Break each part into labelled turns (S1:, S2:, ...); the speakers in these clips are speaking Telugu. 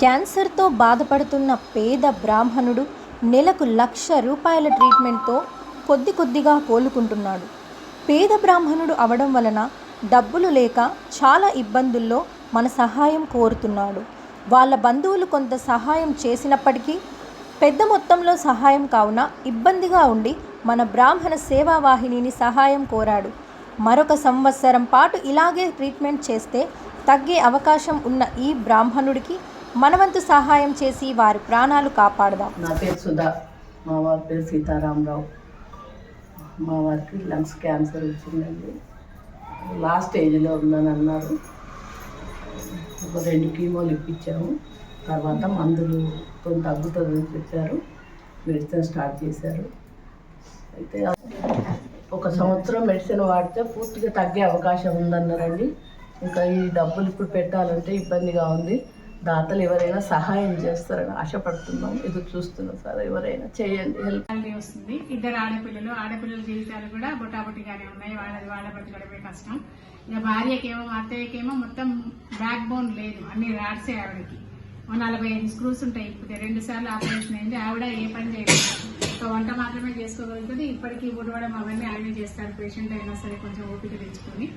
S1: క్యాన్సర్తో బాధపడుతున్న పేద బ్రాహ్మణుడు నెలకు లక్ష రూపాయల ట్రీట్మెంట్తో కొద్ది కొద్దిగా కోలుకుంటున్నాడు. పేద బ్రాహ్మణుడు అవడం వలన డబ్బులు లేక చాలా ఇబ్బందుల్లో మన సహాయం కోరుతున్నాడు. వాళ్ళ బంధువులు కొంత సహాయం చేసినప్పటికీ పెద్ద మొత్తంలో సహాయం కావున ఇబ్బందిగా ఉండి మన బ్రాహ్మణ సేవా వాహినిని సహాయం కోరాడు. మరొక సంవత్సరం పాటు ఇలాగే ట్రీట్మెంట్ చేస్తే తగ్గే అవకాశం ఉన్న ఈ బ్రాహ్మణుడికి మనవంతు సహాయం చేసి వారి ప్రాణాలు కాపాడదాం.
S2: నా పేరు సుధా. మా వారి పేరు సీతారామరావు. మా వారికి లంగ్స్ క్యాన్సర్ వచ్చిందండి. లాస్ట్ స్టేజ్లో ఉందని అన్నారు ఒక రెండు కీమోలు ఇప్పించాము. తర్వాత మందులతో తగ్గుతుందని చెప్పారు. మెడిసిన్ స్టార్ట్ చేశారు. అయితే ఒక సంవత్సరం మెడిసిన్ వాడితే పూర్తిగా తగ్గే అవకాశం ఉందన్నారండి. ఇంకా ఈ డబ్బులు ఇప్పుడు పెట్టాలంటే ఇబ్బందిగా ఉంది. దాతలు ఎవరైనా సహాయం చేస్తారని ఆశపడుతున్నాం ఎదురు చూస్తున్నాం సార్. ఎవరైనా చేయండి హెల్ప్.
S3: వస్తుంది. ఇద్దరు ఆడపిల్లలు ఆడపిల్లల జీవితాలు కూడా బొటాబొటిగానే ఉన్నాయి. వాళ్ళది వాళ్ళ బతకడమే కష్టం. ఇక భార్యకేమో మా అత్తయ్యకేమో మొత్తం బ్యాక్ బోన్ లేదు. అన్ని రాడ్సే ఆవిడకి. నలభై ఐదు స్క్రూస్ ఉంటాయి. ఇప్పుడు రెండు సార్లు ఆపరేషన్ అయింది. ఆవిడ ఏ పని చేయలేదు. ఒక వంట మాత్రమే చేసుకోగలుగుతుంది. ఇప్పటికీ ఉడవడం అవన్నీ ఆయనే చేస్తారు పేషెంట్ అయినా సరే కొంచెం ఓపిక తెచ్చుకొని.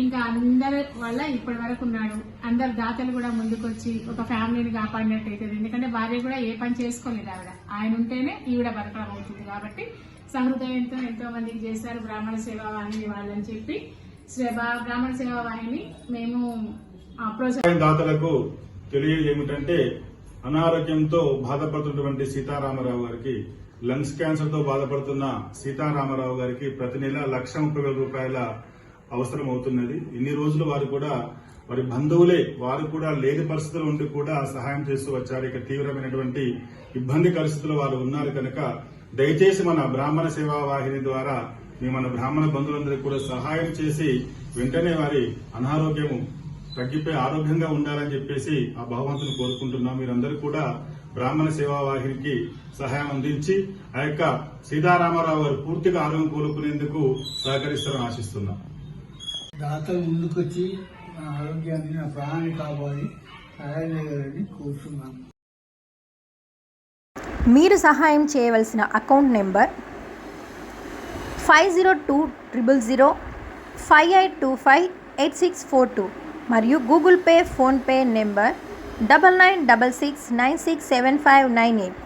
S3: ఇంకా అందరి వల్ల ఇప్పటి వరకు ఉన్నాడు. అందరు దాతలు కూడా ముందుకొచ్చి ఒక ఫ్యామిలీని కాపాడినట్టు అవుతుంది ఎందుకంటే భార్య కూడా ఏ పని చేసుకోలేదు ఆవిడ. ఆయన ఉంటేనే ఈవిడ బతకడం అవుతుంది కాబట్టి సహృదయంతో ఎంతో మందికి చేశారు బ్రాహ్మణ సేవా వాహిని వాళ్ళని చెప్పి. సేవా బ్రాహ్మణ సేవా వాహిని మేము అప్రోచ్
S4: దాతలకు తెలియదు ఏమిటంటే అనారోగ్యంతో బాధపడుతున్నటువంటి సీతారామరావు గారికి లంగ్స్ క్యాన్సర్తో బాధపడుతున్న సీతారామరావు గారికి ప్రతి నెల లక్ష ముప్పై వేల రూపాయల అవసరం అవుతున్నది ఇన్ని రోజులు వారు కూడా వారి బంధువులే వారు కూడా లేని పరిస్థితులు ఉండి కూడా సహాయం చేస్తూ వచ్చారు. ఇక తీవ్రమైనటువంటి ఇబ్బంది పరిస్థితులు వారు ఉన్నారు కనుక దయచేసి మన బ్రాహ్మణ సేవా వాహిని ద్వారా మేము మన బ్రాహ్మణ బంధువులందరికీ కూడా సహాయం చేసి వెంటనే వారి అనారోగ్యము తగ్గిపోయి ఆరోగ్యంగా ఉండాలని చెప్పేసి ఆ భగవంతుని కోరుకుంటున్నాం. మీరందరూ కూడా బ్రాహ్మణ సేవా వాహినికి సహాయం అందించి ఆ యొక్క సీతారామారావు గారు పూర్తిగా ఆరోగ్యం కోలుకునేందుకు సహకరిస్తారని ఆశిస్తున్నాం.
S5: దాతలు ముందుకొచ్చి నా ఆరోగ్యాన్ని నా ప్రాణాన్ని కాపాడి సహాయం చేయాలని కోరుతున్నాను.
S1: మీరు సహాయం చేయవలసిన account number five zero two triple zero five eight two five eight six four two మరియు Google Pay PhonePe number double nine double six nine six seven five nine eight.